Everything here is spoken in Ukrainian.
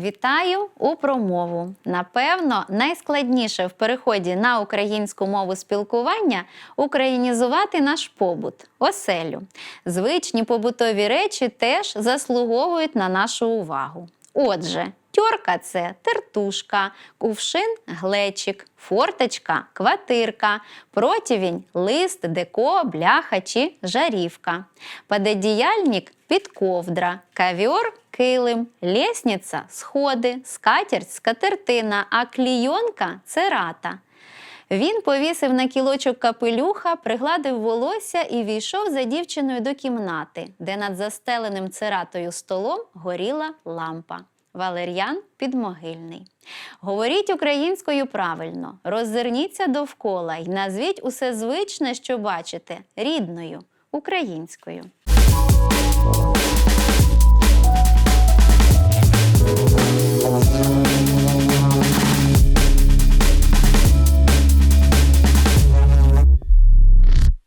Вітаю у промову. Напевно, найскладніше в переході на українську мову спілкування українізувати наш побут, оселю. Звичні побутові речі теж заслуговують на нашу увагу. Отже, тьорка це тертушка, кувшин глечик, форточка квартирка, противінь лист, деко, бляха чи жарівка. Пододіяльник підковдра, кавіор килим, лєсниця сходи, скатерть скатертина, а клійонка церата. Він повісив на кілочок капелюха, пригладив волосся і війшов за дівчиною до кімнати, де над застеленим цератою столом горіла лампа. Валер'ян підмогильний. Говоріть українською правильно, роззирніться довкола і назвіть усе звичне, що бачите, рідною, українською.